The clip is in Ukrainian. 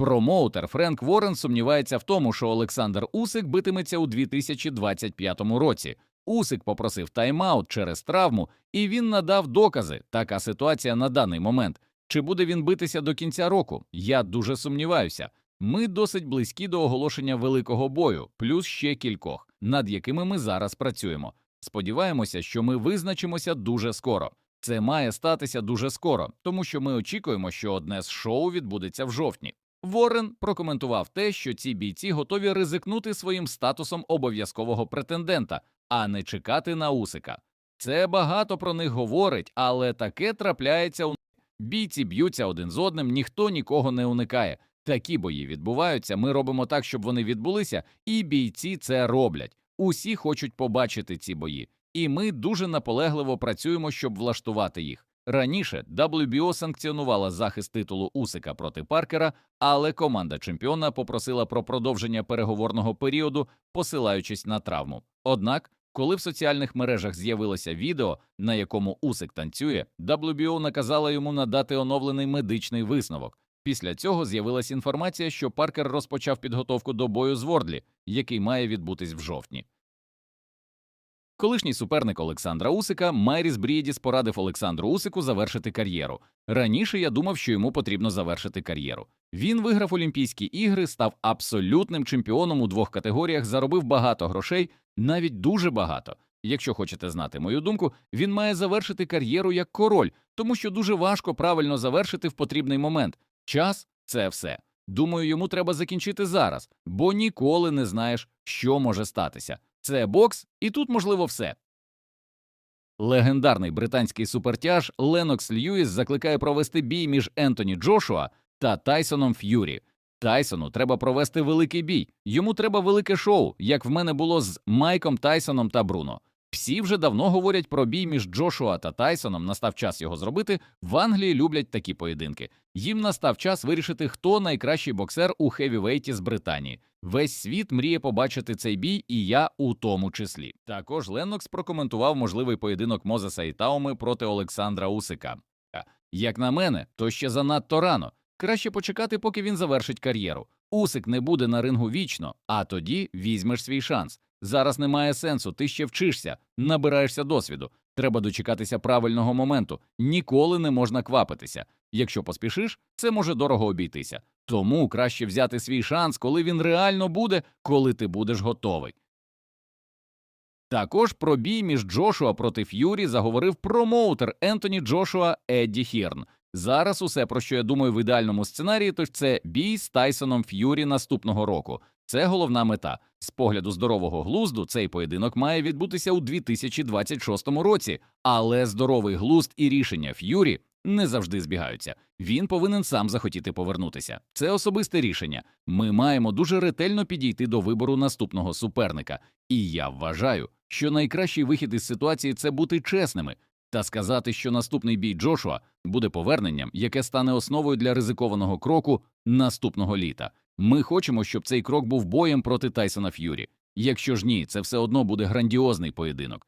Промоутер Френк Ворен сумнівається в тому, що Олександр Усик битиметься у 2025 році. Усик попросив тайм-аут через травму, і він надав докази. Така ситуація на даний момент. Чи буде він битися до кінця року? Я дуже сумніваюся. Ми досить близькі до оголошення великого бою, плюс ще кількох, над якими ми зараз працюємо. Сподіваємося, що ми визначимося дуже скоро. Це має статися дуже скоро, тому що ми очікуємо, що одне з шоу відбудеться в жовтні. Ворен прокоментував те, що ці бійці готові ризикнути своїм статусом обов'язкового претендента, а не чекати на Усика. Це багато про них говорить, але таке трапляється у бійці б'ються один з одним, ніхто нікого не уникає. Такі бої відбуваються. Ми робимо так, щоб вони відбулися, і бійці це роблять. Усі хочуть побачити ці бої, і ми дуже наполегливо працюємо, щоб влаштувати їх. Раніше WBO санкціонувала захист титулу Усика проти Паркера, але команда чемпіона попросила про продовження переговорного періоду, посилаючись на травму. Однак, коли в соціальних мережах з'явилося відео, на якому Усик танцює, WBO наказала йому надати оновлений медичний висновок. Після цього з'явилася інформація, що Паркер розпочав підготовку до бою з Вордлі, який має відбутись в жовтні. Колишній суперник Олександра Усика Майріс Брієдіс порадив Олександру Усику завершити кар'єру. Раніше я думав, що йому потрібно завершити кар'єру. Він виграв Олімпійські ігри, став абсолютним чемпіоном у двох категоріях, заробив багато грошей, навіть дуже багато. Якщо хочете знати мою думку, він має завершити кар'єру як король, тому що дуже важко правильно завершити в потрібний момент. Час це все. Думаю, йому треба закінчити зараз, бо ніколи не знаєш, що може статися. Це бокс, і тут можливо все. Легендарний британський супертяж Ленокс Льюіс закликає провести бій між Ентоні Джошуа та Тайсоном Ф'юрі. Тайсону треба провести великий бій. Йому треба велике шоу, як в мене було з Майком Тайсоном та Бруно. Всі вже давно говорять про бій між Джошуа та Тайсоном. Настав час його зробити. В Англії люблять такі поєдинки. Їм настав час вирішити, хто найкращий боксер у хевівейті з Британії. Весь світ мріє побачити цей бій, і я у тому числі. Також Леннокс прокоментував можливий поєдинок Мозеса і Тауми проти Олександра Усика. Як на мене, то ще занадто рано. Краще почекати, поки він завершить кар'єру. Усик не буде на рингу вічно, а тоді візьмеш свій шанс. Зараз немає сенсу, ти ще вчишся, набираєшся досвіду. Треба дочекатися правильного моменту. Ніколи не можна квапитися. Якщо поспішиш, це може дорого обійтися. Тому краще взяти свій шанс, коли він реально буде, коли ти будеш готовий. Також про бій між Джошуа проти Ф'юрі заговорив промоутер Ентоні Джошуа Едді Хірн. Зараз усе, про що я думаю в ідеальному сценарії, то це бій з Тайсоном Ф'юрі наступного року. Це головна мета. З погляду здорового глузду цей поєдинок має відбутися у 2026 році, але здоровий глузд і рішення Ф'юрі не завжди збігаються. Він повинен сам захотіти повернутися. Це особисте рішення. Ми маємо дуже ретельно підійти до вибору наступного суперника. І я вважаю, що найкращий вихід із ситуації це бути чесними та сказати, що наступний бій Джошуа буде поверненням, яке стане основою для ризикованого кроку наступного літа. Ми хочемо, щоб цей крок був боєм проти Тайсона Ф'юрі. Якщо ж ні, це все одно буде грандіозний поєдинок.